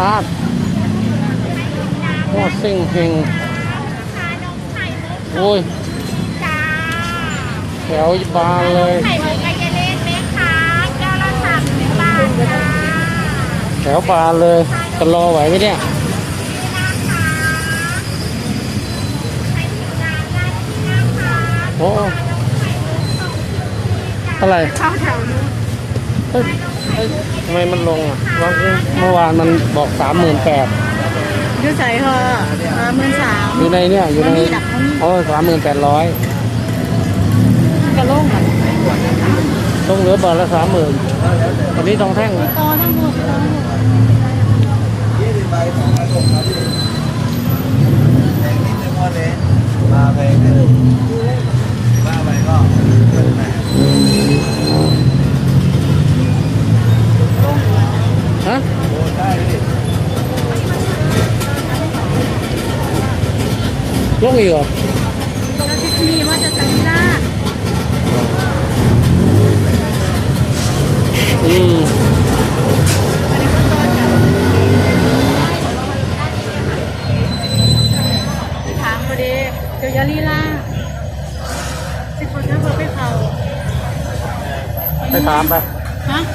ครับหอดเส้งเฮงโอ้ยแถวบานเลยไข่มุไก่เลนไหมคแก้ละสามาทแถวบานเลยจะรอไหวไหมเนี่ยโอ้อะไรเข้าแถวนู้ เฮ้ยเฮ้ยทำไมมันลงอะวันเมื่อวานมันบอกสามหมื่นแปดยูใส่เหอะหมื่นสามอยู่ในเนี่ยอยู่ในมันมีดักมันมีโอ้สามหมื่นแปดร้อยกระโล่งอะต้องเหลือบาทละสามหมื่นตอนนี้ทองแท่งตอทั้งหมดตอทั้งหมด ยี่สิบใบสองพันหกครับพี่แพงนิดนึงวันนี้มาแพงนิดนึงมาไปก็เป็นแพง ฮะ โอ้ได้พี่ ลงอีกเหรอแล้วที่นี่ว่าจะสังลาดอืมถามพอดีเดี๋ยวยาลีลาสิคนถ้าเบอร์ไปเขาไปถามไปฮะ